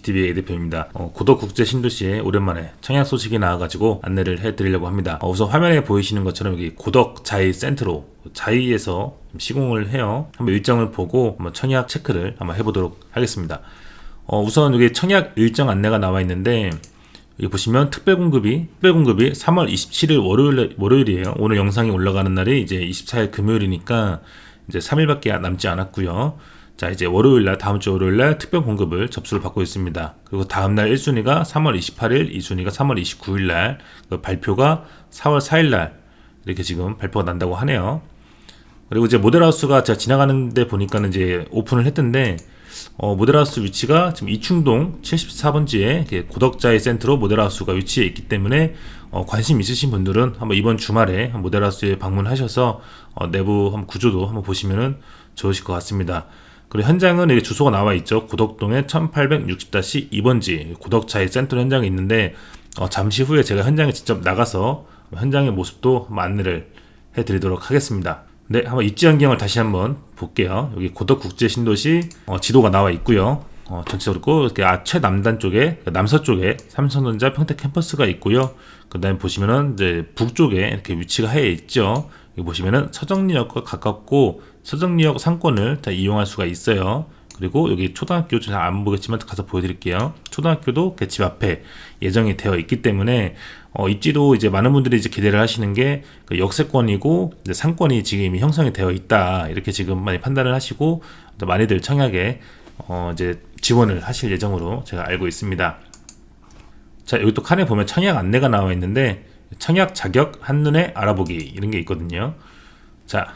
이지TV의 대표입니다. 어, 고덕국제 신도시에 오랜만에 청약 소식이 나와가지고 안내를 해드리려고 합니다. 어, 우선 화면에 보이시는 것처럼 여기 고덕 자이 센트로 자이에서 시공을 해요. 한번 일정을 보고 한번 청약 체크를 한번 해보도록 하겠습니다. 어, 우선 여기 청약 일정 안내가 나와 있는데 여기 보시면 특별 공급이 특별 공급이 3월 27일 월요일 월요일이에요. 오늘 영상이 올라가는 날이 이제 24일 금요일이니까 이제 3일밖에 남지 않았고요. 자 이제 월요일 날 다음 주 월요일 날 특별 공급을 접수를 받고 있습니다. 그리고 다음 날 1순위가 3월 28일, 2순위가 3월 29일 날, 그 발표가 4월 4일 날 이렇게 지금 발표가 난다고 하네요. 그리고 이제 모델하우스가 제가 지나가는데 보니까는 이제 오픈을 했던데 어, 모델하우스 위치가 지금 이충동 74번지에 고덕자의 센터로 모델하우스가 위치해 있기 때문에 어, 관심 있으신 분들은 한번 이번 주말에 모델하우스에 방문하셔서 어, 내부 한번 구조도 한번 보시면은 좋으실 것 같습니다. 그리고 현장은 여기 주소가 나와 있죠. 고덕동의 1860-2번지 고덕차의 센터 현장이 있는데 어, 잠시 후에 제가 현장에 직접 나가서 현장의 모습도 안내를 해드리도록 하겠습니다. 네, 한번 입지 환경을 다시 한번 볼게요. 여기 고덕국제신도시 어, 지도가 나와 있고요. 어, 전체적으로 이렇게 아, 최남단 쪽에 그 남서 쪽에 삼성전자 평택 캠퍼스가 있고요. 그다음에 보시면은 이제 북쪽에 이렇게 위치가 해 있죠. 여기 보시면은 서정리역과 가깝고 서정리역 상권을 다 이용할 수가 있어요. 그리고 여기 초등학교 잘안 보겠지만 가서 보여드릴게요. 초등학교도 그집 앞에 예정이 되어 있기 때문에 어, 입지도 이제 많은 분들이 이제 기대를 하시는 게 그 역세권이고 이제 상권이 지금 이미 형성이 되어 있다 이렇게 지금 많이 판단을 하시고 또 많이들 청약에 어, 이제 지원을 하실 예정으로 제가 알고 있습니다. 자 여기 또 칸에 보면 청약 안내가 나와 있는데 청약 자격 한눈에 알아보기 이런 게 있거든요. 자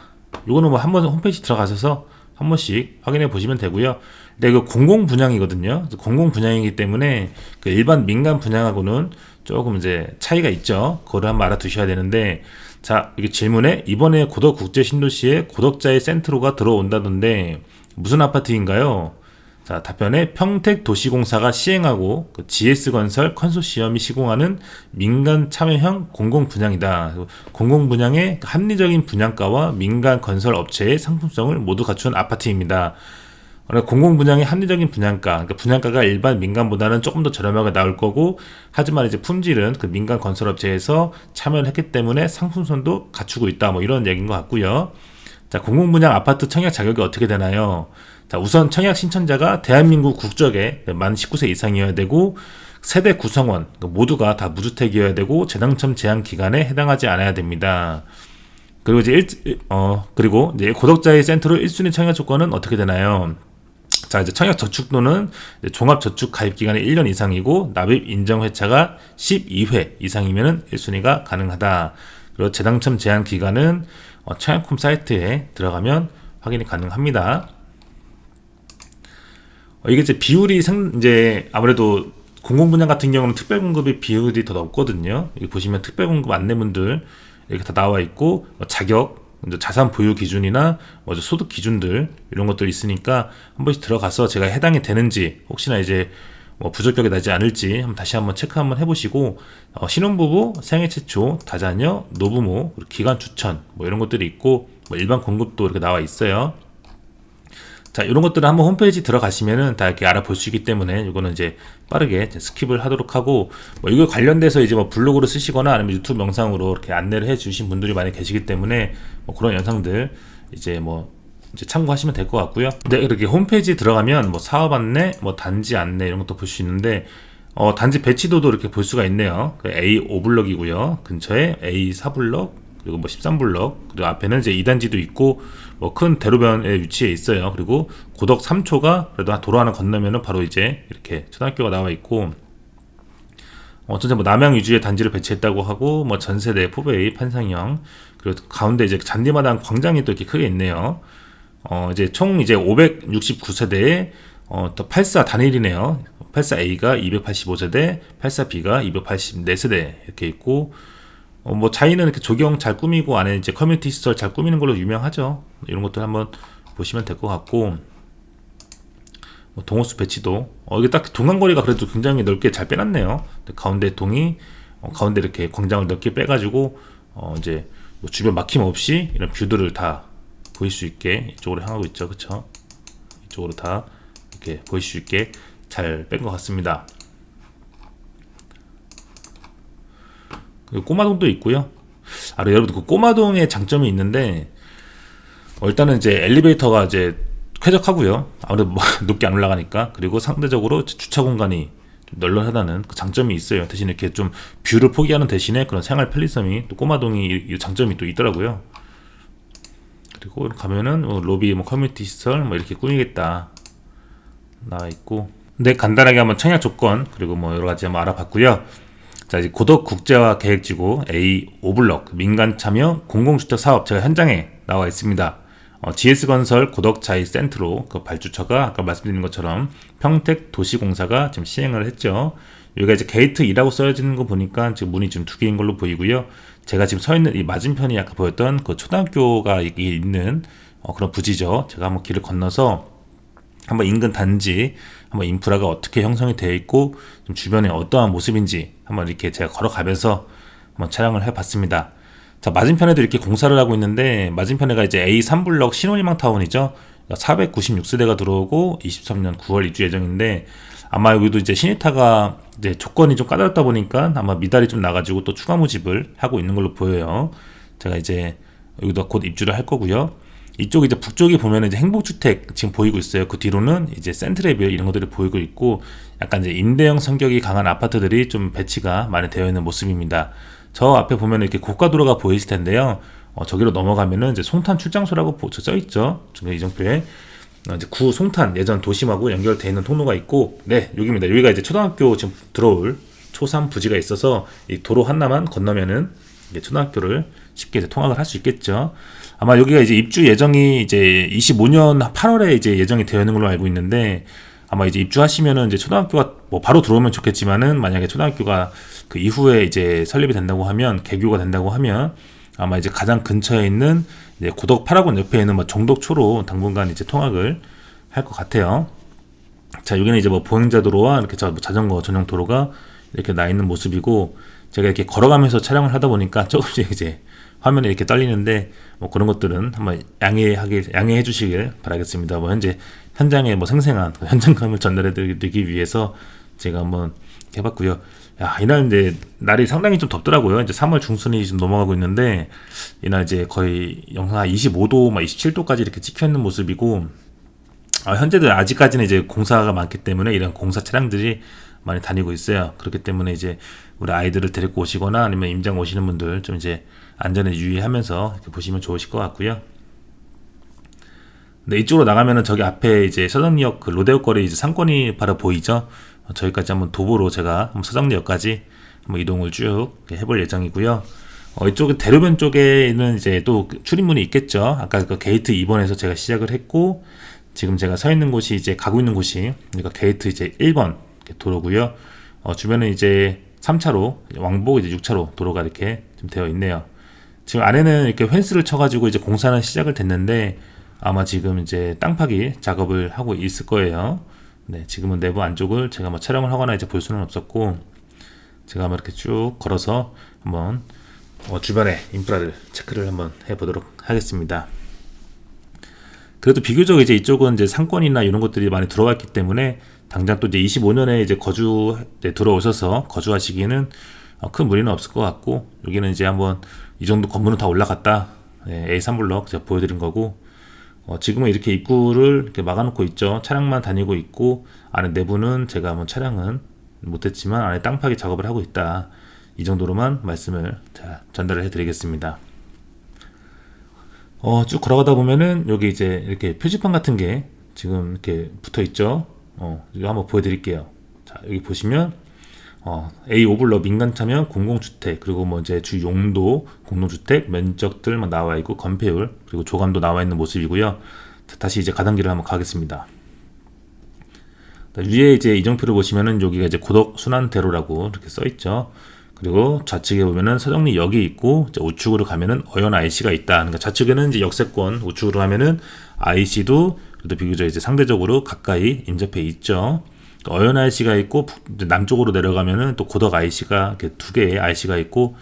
요거는 뭐 한번 홈페이지 들어가셔서 한 번씩 확인해 보시면 되고요. 근데 이거 공공 분양이거든요. 공공 분양이기 때문에 그 일반 민간 분양하고는 조금 이제 차이가 있죠. 그거를 한번 알아두셔야 되는데 자 이게 질문에 이번에 고덕 국제 신도시에 고덕자의 센트로가 들어온다던데 무슨 아파트인가요? 자, 답변에 평택도시공사가 시행하고 그 GS건설 컨소시엄이 시공하는 민간 참여형 공공분양이다. 공공분양의 합리적인 분양가와 민간 건설 업체의 상품성을 모두 갖춘 아파트입니다. 공공분양의 합리적인 분양가, 그러니까 분양가가 일반 민간보다는 조금 더 저렴하게 나올 거고, 하지만 이제 품질은 그 민간 건설업체에서 참여를 했기 때문에 상품성도 갖추고 있다. 뭐 이런 얘기인 것 같고요. 자, 공공분양 아파트 청약 자격이 어떻게 되나요? 자, 우선 청약 신청자가 대한민국 국적에 만 19세 이상이어야 되고 세대 구성원 모두가 다 무주택이어야 되고 재당첨 제한 기간에 해당하지 않아야 됩니다. 그리고 이제 일, 어 그리고 이제 고덕자의 센터로 1순위 청약 조건은 어떻게 되나요? 자, 이제 청약 저축도는 종합 저축 가입 기간이 1년 이상이고 납입 인정 회차가 12회 이상이면은 1순위가 가능하다. 그리고 재당첨 제한 기간은 어, 청약홈 사이트에 들어가면 확인이 가능합니다. 어, 이게 이제 비율이 상, 이제 아무래도 공공 분양 같은 경우는 특별 공급의 비율이 더 높거든요. 여기 보시면 특별 공급 안내문들 이렇게 다 나와 있고 뭐 자격, 자산 보유 기준이나 뭐 소득 기준들 이런 것들 있으니까 한 번씩 들어가서 제가 해당이 되는지 혹시나 이제 뭐 부적격이 나지 않을지 한번 다시 한번 체크 한번 해보시고 어, 신혼부부 생애 최초 다자녀 노부모 기간 추천 뭐 이런 것들이 있고 뭐 일반 공급도 이렇게 나와 있어요. 자, 이런 것들은 한번 홈페이지 들어가시면은 다 이렇게 알아볼 수 있기 때문에 이거는 이제 빠르게 스킵을 하도록 하고 뭐 이거 관련돼서 이제 뭐 블로그를 쓰시거나 아니면 유튜브 영상으로 이렇게 안내를 해 주신 분들이 많이 계시기 때문에 뭐 그런 영상들 이제 뭐 이제 참고하시면 될 것 같고요. 네, 이렇게 홈페이지 들어가면 뭐 사업 안내, 뭐 단지 안내 이런 것도 볼 수 있는데 어, 단지 배치도도 이렇게 볼 수가 있네요. 그 A5블럭이고요. 근처에 A4블럭, 그리고 뭐 13블럭, 그리고 앞에는 이제 2단지도 있고, 뭐 큰 대로변에 위치해 있어요. 그리고 고덕 3초가 그래도 도로 하나 건너면은 바로 이제 이렇게 초등학교가 나와 있고, 어쩐지 뭐 남양 위주의 단지를 배치했다고 하고, 뭐 전세대, 포베이, 판상형, 그리고 가운데 이제 잔디마당 광장이 또 이렇게 크게 있네요. 어, 이제 총 이제 569세대에 어, 또 84 단일이네요. 84A가 285세대, 84B가 284세대 이렇게 있고, 어, 뭐 자이는 이렇게 조경 잘 꾸미고 안에 이제 커뮤니티 시설 잘 꾸미는 걸로 유명하죠. 이런 것들 한번 보시면 될 것 같고 뭐 동호수 배치도 어 이게 딱 동간거리가 그래도 굉장히 넓게 잘 빼놨네요. 가운데 동이 어, 가운데 이렇게 광장을 넓게 빼가지고 어 이제 뭐 주변 막힘 없이 이런 뷰들을 다 보일 수 있게 이쪽으로 향하고 있죠, 그렇죠? 이쪽으로 다 이렇게 보일 수 있게 잘 뺀 것 같습니다. 그리고 꼬마동도 있고요. 아, 여러분 그 꼬마동의 장점이 있는데 어, 일단은 이제 엘리베이터가 이제 쾌적하고요. 아무래도 뭐 높게 안 올라가니까 그리고 상대적으로 주차 공간이 좀 널널하다는 그 장점이 있어요. 대신 이렇게 좀 뷰를 포기하는 대신에 그런 생활 편리성이 또 꼬마동이 장점이 또 있더라고요. 그리고 가면은 뭐 로비 뭐 커뮤니티 시설 뭐 이렇게 꾸미겠다 나와 있고 근데 간단하게 한번 청약 조건 그리고 뭐 여러 가지 한번 알아봤고요. 자 이제 고덕 국제화 계획지구 A 오블럭 민간 참여 공공주택 사업 제가 현장에 나와 있습니다. 어, GS건설 고덕 자이 센트로 그 발주처가 아까 말씀드린 것처럼 평택 도시공사가 지금 시행을 했죠. 여기가 이제 게이트 2라고 써지는 거 보니까 지금 문이 지금 두 개인 걸로 보이고요. 제가 지금 서 있는 이 맞은편이 아까 보였던 그 초등학교가 이- 있는 어, 그런 부지죠. 제가 한번 길을 건너서 한번 인근 단지 한번 인프라가 어떻게 형성이 되어 있고 좀 주변에 어떠한 모습인지 한번 이렇게 제가 걸어가면서 한번 촬영을 해봤습니다. 자 맞은편에도 이렇게 공사를 하고 있는데 맞은편에가 이제 A3블럭 신혼희망 타운이죠. 496세대가 들어오고 23년 9월 입주 예정인데 아마 여기도 이제 신이타가 이제 조건이 좀 까다롭다 보니까 아마 미달이 좀 나가지고 또 추가 모집을 하고 있는 걸로 보여요. 제가 이제 여기도 곧 입주를 할 거고요. 이쪽 이제 북쪽에 보면 이제 행복주택 지금 보이고 있어요. 그 뒤로는 이제 센트레빌 이런 것들이 보이고 있고 약간 이제 임대형 성격이 강한 아파트들이 좀 배치가 많이 되어 있는 모습입니다. 저 앞에 보면 이렇게 고가도로가 보이실 텐데요. 어, 저기로 넘어가면은 이제 송탄 출장소라고 보- 써 있죠. 저기 이정표에 어, 이제 구 송탄 예전 도심하고 연결되어 있는 통로가 있고 네 여기입니다. 여기가 이제 초등학교 지금 들어올 초삼 부지가 있어서 이 도로 하나만 건너면은 이제 초등학교를 쉽게 이제 통학을 할 수 있겠죠. 아마 여기가 이제 입주 예정이 이제 25년 8월에 이제 예정이 되어 있는 걸로 알고 있는데 아마 이제 입주하시면은 이제 초등학교가 뭐 바로 들어오면 좋겠지만은 만약에 초등학교가 그 이후에 이제 설립이 된다고 하면 개교가 된다고 하면 아마 이제 가장 근처에 있는 이제 고덕 파라곤 옆에 있는 뭐 종덕초로 당분간 이제 통학을 할 것 같아요. 자, 여기는 이제 뭐 보행자 도로와 이렇게 자, 뭐 자전거 전용 도로가 이렇게 나 있는 모습이고 제가 이렇게 걸어가면서 촬영을 하다 보니까 조금씩 이제 화면에 이렇게 떨리는데 뭐 그런 것들은 한번 양해하길 양해해 주시길 바라겠습니다. 뭐 현재 현장에 뭐 생생한 그 현장감을 전달해 드리기 위해서 제가 한번 해봤고요. 야, 이날 이제 날이 상당히 좀 덥더라고요. 이제 3월 중순이 좀 넘어가고 있는데 이날 이제 거의 영하 25도, 막 27도까지 이렇게 찍혀 있는 모습이고 아, 현재도 아직까지는 이제 공사가 많기 때문에 이런 공사 차량들이 많이 다니고 있어요. 그렇기 때문에 이제 우리 아이들을 데리고 오시거나 아니면 임장 오시는 분들 좀 이제 안전에 유의하면서 이렇게 보시면 좋으실 것 같고요. 네, 이쪽으로 나가면은 저기 앞에 이제 서정리역 그 로데오 거리 이제 상권이 바로 보이죠. 어, 저기까지 한번 도보로 제가 한번 서정리역까지 한번 이동을 쭉 해볼 예정이고요. 어, 이쪽에 대로변 쪽에는 이제 또 출입문이 있겠죠. 아까 그 게이트 2번에서 제가 시작을 했고 지금 제가 서 있는 곳이 이제 가고 있는 곳이 그러니까 게이트 이제 1번 이렇게 도로고요. 어, 주변에 이제 3차로 왕복 이제 6차로 도로가 이렇게 좀 되어 있네요. 지금 안에는 이렇게 펜스를 쳐가지고 이제 공사는 시작을 됐는데 아마 지금 이제 땅 파기 작업을 하고 있을 거예요. 네, 지금은 내부 안쪽을 제가 뭐 촬영을 하거나 이제 볼 수는 없었고 제가 한번 이렇게 쭉 걸어서 한번 어, 주변의 인프라를 체크를 한번 해보도록 하겠습니다. 그래도 비교적 이제 이쪽은 이제 상권이나 이런 것들이 많이 들어와 있기 때문에 당장 또 이제 25년에 이제 거주 네, 들어오셔서 거주하시기에는 어, 큰 무리는 없을 것 같고 여기는 이제 한번 이 정도 건물은 다 올라갔다 네, A3 블럭 제가 보여드린 거고 어, 지금은 이렇게 입구를 이렇게 막아놓고 있죠 차량만 다니고 있고 안에 내부는 제가 한번 차량은 못했지만 안에 땅 파기 작업을 하고 있다 이 정도로만 말씀을 자, 전달을 해드리겠습니다. 어, 쭉 걸어가다 보면은 여기 이제 이렇게 표지판 같은 게 지금 이렇게 붙어 있죠. 어, 이거 한번 보여드릴게요. 자, 여기 보시면 어, A 오블러 민간 참여 공공주택 그리고 뭐 이제 주 용도 공동주택 면적들 막 나와 있고 건폐율 그리고 조감도 나와 있는 모습이고요. 자, 다시 이제 가단길을 한번 가겠습니다. 자, 위에 이제 이정표를 보시면은 여기가 이제 고덕 순환대로라고 이렇게 써 있죠. 그리고 좌측에 보면은 서정리 역이 있고 이제 우측으로 가면은 어연 IC가 있다. 그러니까 좌측에는 이제 역세권, 우측으로 가면은 IC도 그래도 비교적 이제 상대적으로 가까이 인접해 있죠. 또 어연 IC가 있고 남쪽으로 내려가면은 또 고덕 IC가 이렇게 두 개의 IC가 있고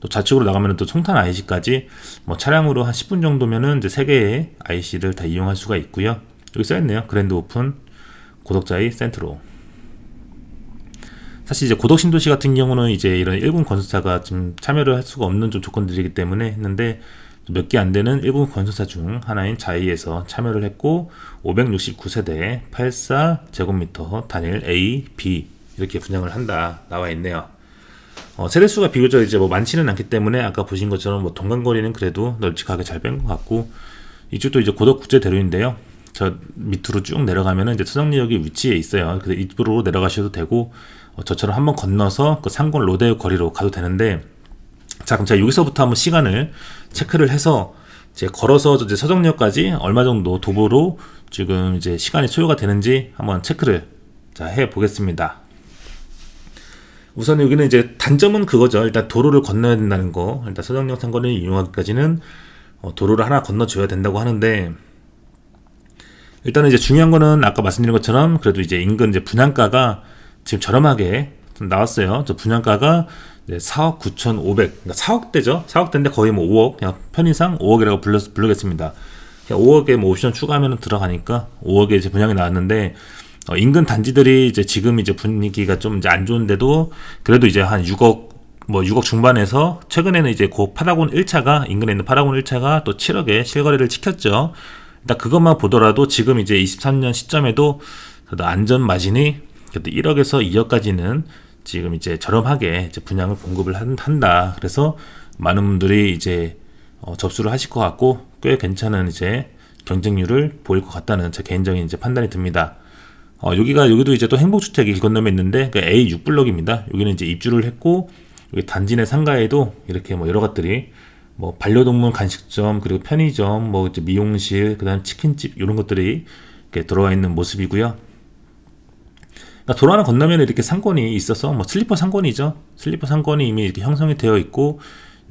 또 좌측으로 나가면은 또 송탄 IC까지 뭐 차량으로 한 10분 정도면은 이제 세 개의 IC를 다 이용할 수가 있고요. 여기 써 있네요. 그랜드 오픈 고덕자이 센트로. 사실 이제 고덕 신도시 같은 경우는 이제 이런 일군 건설사가 좀 참여를 할 수가 없는 좀 조건들이기 때문에 했는데 몇 개 안 되는 일군 건설사 중 하나인 자이에서 참여를 했고 569세대 84 제곱미터 단일 A, B 이렇게 분양을 한다 나와 있네요. 어, 세대수가 비교적 이제 뭐 많지는 않기 때문에 아까 보신 것처럼 뭐 동간거리는 그래도 널찍하게 잘 뺀 것 같고 이쪽도 이제 고덕 국제 대로인데요. 저 밑으로 쭉 내려가면은 이제 서정리역이 위치에 있어요. 그래서 이쪽으로 내려가셔도 되고 어, 저처럼 한번 건너서 그 상권 로데오 거리로 가도 되는데 자 그럼 제가 여기서부터 한번 시간을 체크를 해서 이제 걸어서 이제 서정역까지 얼마 정도 도보로 지금 이제 시간이 소요가 되는지 한번 체크를 자해 보겠습니다. 우선 여기는 이제 단점은 그거죠. 일단 도로를 건너야 된다는 거. 일단 서정역 상권을 이용하기까지는 어, 도로를 하나 건너줘야 된다고 하는데 일단은 이제 중요한 거는 아까 말씀드린 것처럼 그래도 이제 인근 이제 분양가가 지금 저렴하게 좀 나왔어요. 저 분양가가 이제 4억 9,500, 그러니까 4억대죠. 4억대인데 거의 뭐 5억, 그냥 편의상 5억이라고 불러, 부르겠습니다. 5억에 뭐 옵션 추가하면 들어가니까 5억에 이제 분양이 나왔는데 어, 인근 단지들이 이제 지금 이제 분위기가 좀 이제 안 좋은데도 그래도 이제 한 6억 뭐 6억 중반에서 최근에는 이제 고 파라곤 1차가 인근에 있는 파라곤 1차가 또 7억에 실거래를 지켰죠. 일단 그것만 보더라도 지금 이제 23년 시점에도 안전 마진이 그래도 1억에서 2억까지는 지금 이제 저렴하게 이제 분양을 공급을 한, 한다. 그래서 많은 분들이 이제 어, 접수를 하실 것 같고 꽤 괜찮은 이제 경쟁률을 보일 것 같다는 제 개인적인 이제 판단이 듭니다. 어, 여기가 여기도 이제 또 행복주택이 길 건너면 있는데 그 A6 블럭입니다. 여기는 이제 입주를 했고 여기 단지 내 상가에도 이렇게 뭐 여러 것들이 뭐 반려동물 간식점 그리고 편의점 뭐 이제 미용실 그다음 치킨집 이런 것들이 이렇게 들어와 있는 모습이고요. 그러니까 도로 하나 건너면 이렇게 상권이 있어서 뭐 슬리퍼 상권이죠. 슬리퍼 상권이 이미 이렇게 형성이 되어 있고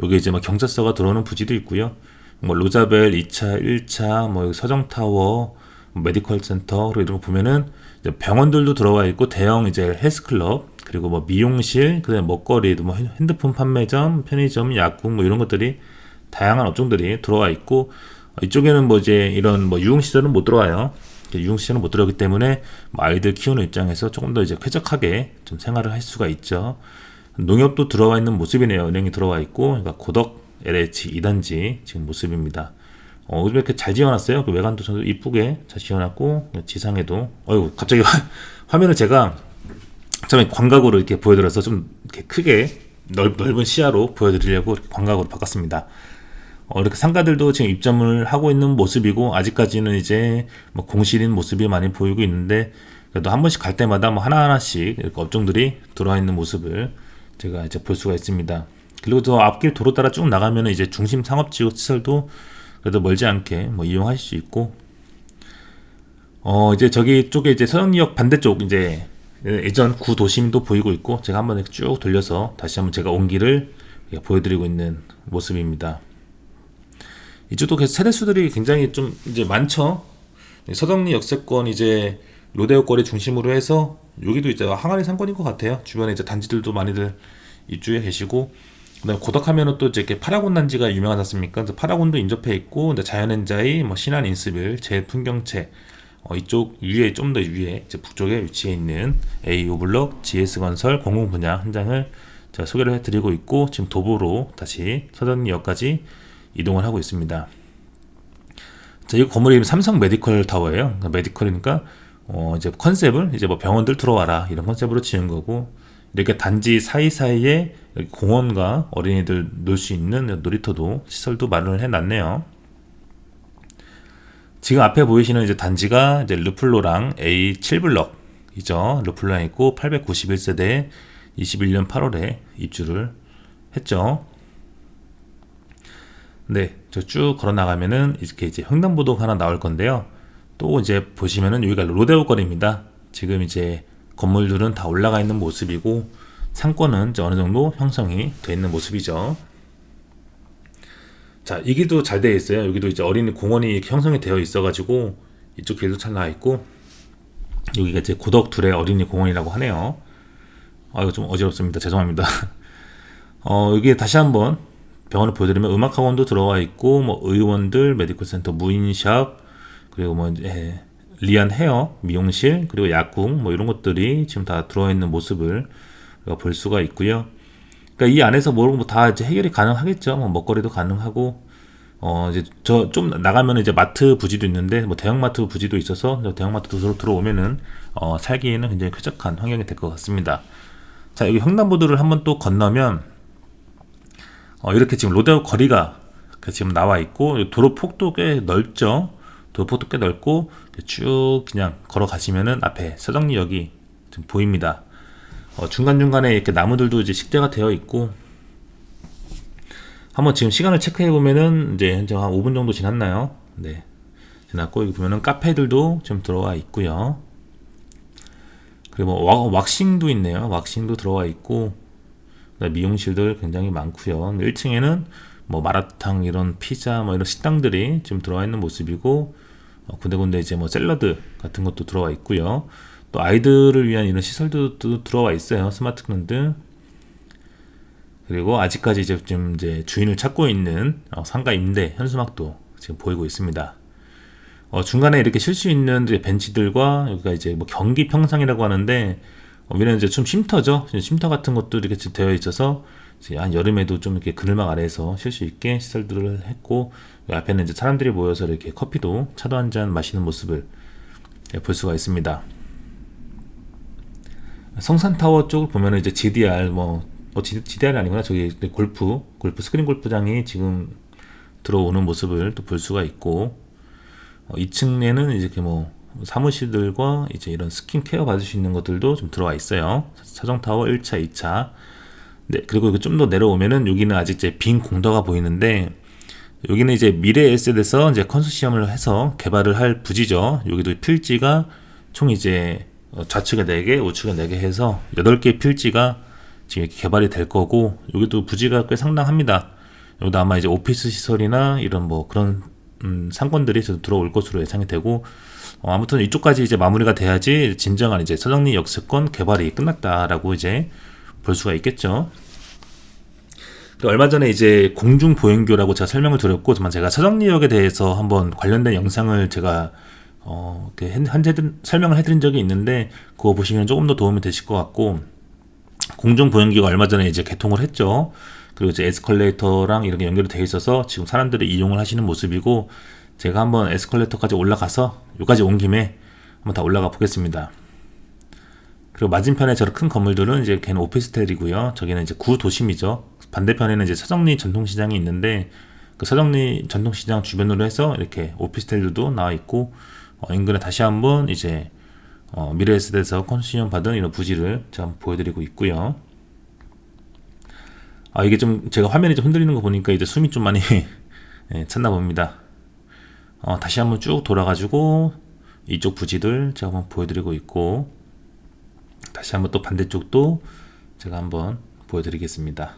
여기 이제 뭐 경찰서가 들어오는 부지도 있고요. 뭐 로자벨 2차, 1차, 뭐 서정타워, 뭐 메디컬 센터 그리고 이런 거 보면은 병원들도 들어와 있고 대형 이제 헬스클럽 그리고 뭐 미용실 그다음에 먹거리 뭐 핸드폰 판매점 편의점 약국 뭐 이런 것들이 다양한 업종들이 들어와 있고 이쪽에는 뭐 이제 이런 뭐 유흥시설은 못 들어와요 유흥시설은 못 들어오기 때문에 뭐 아이들 키우는 입장에서 조금 더 이제 쾌적하게 좀 생활을 할 수가 있죠 농협도 들어와 있는 모습이네요 은행이 들어와 있고 그러니까 고덕 LH 2단지 지금 모습입니다 어, 요즘 이렇게 잘 지어놨어요. 그 외관도 저도 이쁘게 잘 지어놨고, 지상에도, 어이구, 갑자기 화, 면을 제가 처음에 광각으로 이렇게 보여드려서 좀 이렇게 크게 넓, 넓은 시야로 보여드리려고 광각으로 바꿨습니다. 어, 이렇게 상가들도 지금 입점을 하고 있는 모습이고, 아직까지는 이제 뭐 공실인 모습이 많이 보이고 있는데, 그래도 한 번씩 갈 때마다 뭐 하나하나씩 이렇게 업종들이 들어와 있는 모습을 제가 이제 볼 수가 있습니다. 그리고 저 앞길 도로 따라 쭉 나가면 이제 중심 상업지구 시설도 그래도 멀지 않게 뭐 이용하실 수 있고 어 이제 저기 쪽에 이제 서정리역 반대쪽 이제 예전 구 도심도 보이고 있고 제가 한번 쭉 돌려서 다시 한번 제가 온 길을 보여드리고 있는 모습입니다. 이쪽도 계속 세대수들이 굉장히 좀 이제 많죠. 서정리 역세권 이제 로데오 거리 중심으로 해서 여기도 이제 항아리 상권인 것 같아요. 주변에 이제 단지들도 많이들 입주해 계시고 그다음에 고덕하면은 또 이제 이렇게 파라곤 단지가 유명하지 않습니까? 파라곤도 인접해 있고, 자연엔자이, 뭐 신안 인스빌, 제 풍경채, 어, 이쪽 위에 좀 더 위에 이제 북쪽에 위치해 있는 A 오블럭 GS 건설 공공 분야 현장을 제가 소개를 해드리고 있고 지금 도보로 다시 서전역까지 이동을 하고 있습니다. 자, 이 건물이 이름 삼성 메디컬 타워예요. 그러니까 메디컬이니까 어, 이제 컨셉을 이제 뭐 병원들 들어와라 이런 컨셉으로 지은 거고 이렇게 단지 사이사이에 공원과 어린이들 놀 수 있는 놀이터도 시설도 마련을 해놨네요. 지금 앞에 보이시는 이제 단지가 이제 르플로랑 A7블럭이죠. 르플로랑 있고 891세대 21년 8월에 입주를 했죠. 네, 저 쭉 걸어 나가면은 이렇게 이제 횡단보도가 하나 나올 건데요. 또 이제 보시면은 여기가 로데오 거리입니다. 지금 이제 건물들은 다 올라가 있는 모습이고 상권은 어느 정도 형성이 되어 있는 모습이죠. 자, 이 길도 잘 되어 있어요. 여기도 이제 어린이 공원이 형성이 되어 있어가지고 이쪽 길도 잘 나와 있고 여기가 이제 고덕 둘의 어린이 공원이라고 하네요. 아, 이거 좀 어지럽습니다. 죄송합니다. 어, 여기 다시 한번 병원을 보여드리면 음악학원도 들어와 있고 뭐 의원들, 메디컬 센터, 무인샵 그리고 뭐 예, 리안 헤어, 미용실, 그리고 약국 뭐 이런 것들이 지금 다 들어와 있는 모습을 볼 수가 있고요. 그러니까 이 안에서 뭐다 이제 해결이 가능하겠죠. 뭐 먹거리도 가능하고 어 이제 저 좀 나가면 이제 마트 부지도 있는데 뭐 대형마트 부지도 있어서 대형마트 들어 들어오면은 어 살기에는 굉장히 쾌적한 환경이 될 것 같습니다. 자 여기 횡단보도를 한번 또 건너면 어 이렇게 지금 로데오 거리가 지금 나와 있고 도로 폭도 꽤 넓죠. 도로 폭도 꽤 넓고 쭉 그냥 걸어가시면은 앞에 서정리역이 지금 보입니다. 어 중간 중간에 이렇게 나무들도 이제 식재가 되어 있고 한번 지금 시간을 체크해 보면은 이제 현재 한 5분 정도 지났나요? 네. 지났고 여기 보면은 카페들도 좀 들어와 있고요. 그리고 뭐 왁싱도 있네요. 왁싱도 들어와 있고 미용실들 굉장히 많고요. 1층에는 뭐 마라탕 이런 피자 뭐 이런 식당들이 지금 들어와 있는 모습이고 어, 군데군데 이제 뭐 샐러드 같은 것도 들어와 있고요. 또 아이들을 위한 이런 시설도 들어와 있어요. 스마트 클랜드 그리고 아직까지 이제 좀 이제 주인을 찾고 있는 어, 상가 임대 현수막도 지금 보이고 있습니다. 어, 중간에 이렇게 쉴 수 있는 벤치들과 여기가 이제 뭐 경기 평상이라고 하는데 어, 위는 이제 좀 쉼터죠. 쉼터 같은 것도 이렇게 되어 있어서 이제 한 여름에도 좀 이렇게 그늘막 아래에서 쉴 수 있게 시설들을 했고 앞에는 이제 사람들이 모여서 이렇게 커피도 차도 한 잔 마시는 모습을 예, 볼 수가 있습니다. 성산타워 쪽을 보면 이제 GDR 뭐 어, GDR이 아니구나 저기 골프 골프 스크린 골프장이 지금 들어오는 모습을 또 볼 수가 있고 어, 2층에는 이제 이렇게 뭐 사무실들과 이제 이런 스킨 케어 받을 수 있는 것들도 좀 들어와 있어요. 사정타워 1차, 2차. 네, 그리고 좀 더 내려오면은 여기는 아직 이제 빈 공터가 보이는데 여기는 이제 미래 에셋에서 이제 컨소시엄을 해서 개발을 할 부지죠. 여기도 필지가 총 이제 어, 좌측에 4개, 우측에 4개 해서 8개 필지가 지금 개발이 될 거고 여기도 부지가 꽤 상당합니다. 여기도 아마 이제 오피스 시설이나 이런 뭐 그런 음, 상권들이 들어올 것으로 예상이 되고 어, 아무튼 이쪽까지 이제 마무리가 돼야지 진정한 이제 서정리 역세권 개발이 끝났다라고 이제 볼 수가 있겠죠. 얼마 전에 이제 공중 보행교라고 제가 설명을 드렸고, 정말 제가 서정리역에 대해서 한번 관련된 영상을 제가 어, 한제 설명을 해드린 적이 있는데, 그거 보시면 조금 더 도움이 되실 것 같고, 공중 보행기가 얼마 전에 이제 개통을 했죠. 그리고 이제 에스컬레이터랑 이렇게 연결이 되어 있어서 지금 사람들이 이용을 하시는 모습이고 제가 한번 에스컬레이터까지 올라가서 여기까지 온 김에 한번 다 올라가 보겠습니다. 그리고 맞은편에 저런 큰 건물들은 이제 걔는 오피스텔이고요. 저기는 이제 구도심이죠. 반대편에는 이제 서정리 전통시장이 있는데 그 서정리 전통시장 주변으로 해서 이렇게 오피스텔들도 나와 있고 어, 인근에 다시 한번 이제 어, 미래에셋에서 컨시션 받은 이런 부지를 제가 보여드리고 있고요. 아 이게 좀 제가 화면이 좀 흔들리는 거 보니까 이제 숨이 좀 많이 예, 찼나 봅니다. 어, 다시 한번 쭉 돌아가지고 이쪽 부지들 제가 한번 보여드리고 있고 다시 한번 또 반대쪽도 제가 한번 보여드리겠습니다.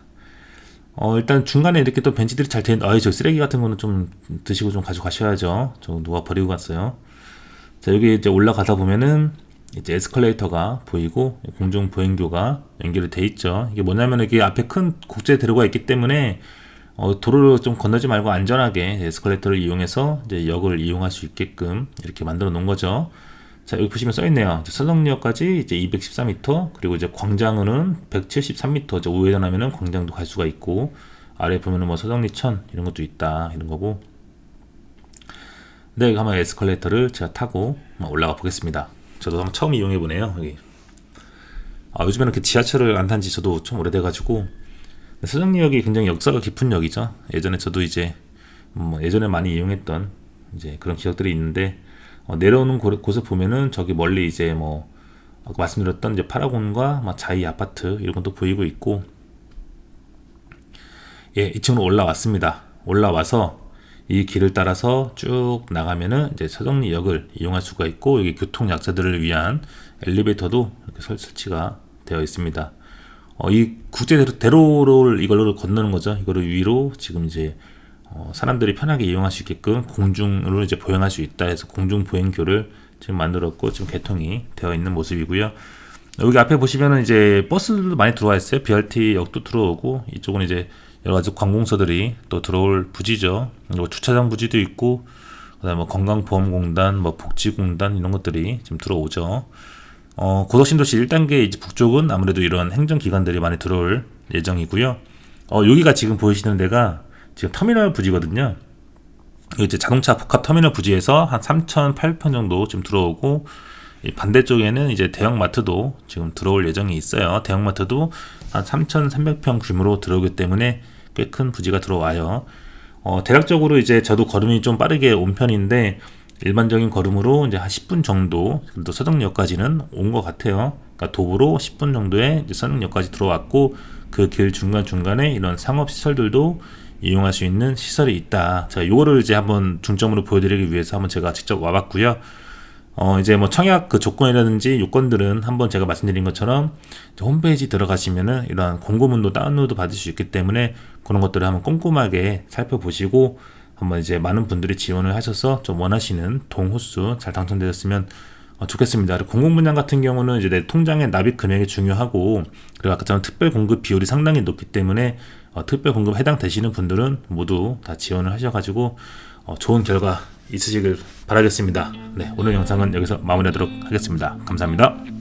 어, 일단 중간에 이렇게 또 벤치들이 잘 되는, 아이, 저 쓰레기 같은 거는 좀 드시고 좀 가져가셔야죠. 저 누가 버리고 갔어요. 자, 여기 이제 올라가다 보면은 이제 에스컬레이터가 보이고 공중 보행교가 연결이 돼 있죠. 이게 뭐냐면 이게 앞에 큰 국제 대로가 있기 때문에 어, 도로를 좀 건너지 말고 안전하게 에스컬레이터를 이용해서 이제 역을 이용할 수 있게끔 이렇게 만들어 놓은 거죠. 자, 여기 보시면 써 있네요. 서정리역까지 이제 214m, 그리고 이제 광장으로는 173m, 이제 우회전하면은 광장도 갈 수가 있고, 아래 보면은 뭐 서정리천 이런 것도 있다, 이런 거고, 네, 한번 에스컬레이터를 제가 타고 올라가 보겠습니다. 저도 한번 처음 이용해 보네요. 여기. 아, 요즘에는 그 지하철을 안 탄지 저도 좀 오래돼가지고 서정리역이 굉장히 역사가 깊은 역이죠. 예전에 저도 이제 뭐 예전에 많이 이용했던 이제 그런 기억들이 있는데 어, 내려오는 곳을 보면은 저기 멀리 이제 뭐 아까 말씀드렸던 이제 파라곤과 막 자이 아파트 이런 것도 보이고 있고 예, 2층으로 올라왔습니다. 올라와서 이 길을 따라서 쭉 나가면은 이제 서정리역을 이용할 수가 있고 여기 교통 약자들을 위한 엘리베이터도 이렇게 설치가 되어 있습니다. 어, 이 국제 대로를 이걸로 건너는 거죠. 이거를 위로 지금 이제 어, 사람들이 편하게 이용할 수 있게끔 공중으로 이제 보행할 수 있다 해서 공중 보행교를 지금 만들었고 지금 개통이 되어 있는 모습이고요. 여기 앞에 보시면은 이제 버스들도 많이 들어와 있어요. BRT 역도 들어오고 이쪽은 이제 여러 가지 관공서들이 또 들어올 부지죠. 그리고 주차장 부지도 있고 그다음에 뭐 건강보험공단, 뭐 복지공단 이런 것들이 지금 들어오죠. 어, 고덕신도시 1단계 이제 북쪽은 아무래도 이런 행정기관들이 많이 들어올 예정이고요. 어, 여기가 지금 보이시는 데가 지금 터미널 부지거든요. 이제 자동차 복합 터미널 부지에서 한 3,800평 정도 좀 들어오고 이 반대쪽에는 이제 대형마트도 지금 들어올 예정이 있어요. 대형마트도 한 3,300평 규모로 들어오기 때문에 꽤 큰 부지가 들어와요. 어, 대략적으로 이제 저도 걸음이 좀 빠르게 온 편인데 일반적인 걸음으로 이제 한 10분 정도 또 서덕역까지는 온 것 같아요. 그러니까 도보로 10분 정도의 이제 서덕역까지 들어왔고 그 길 중간 중간에 이런 상업 시설들도 이용할 수 있는 시설이 있다. 제가 요거를 이제 한번 중점으로 보여드리기 위해서 한번 제가 직접 와봤고요. 어, 이제 뭐 청약 그 조건이라든지 요건들은 한번 제가 말씀드린 것처럼 홈페이지 들어가시면은 이러한 공고문도 다운로드 받을 수 있기 때문에 그런 것들을 한번 꼼꼼하게 살펴보시고 한번 이제 많은 분들이 지원을 하셔서 좀 원하시는 동호수 잘 당첨되셨으면 어, 좋겠습니다. 그리고 공공 분양 같은 경우는 이제 내 통장의 납입 금액이 중요하고 그리고 아까처럼 특별 공급 비율이 상당히 높기 때문에 어, 특별 공급 해당되시는 분들은 모두 다 지원을 하셔가지고 어, 좋은 결과 있으시길 바라겠습니다. 네, 오늘 영상은 여기서 마무리하도록 하겠습니다. 감사합니다.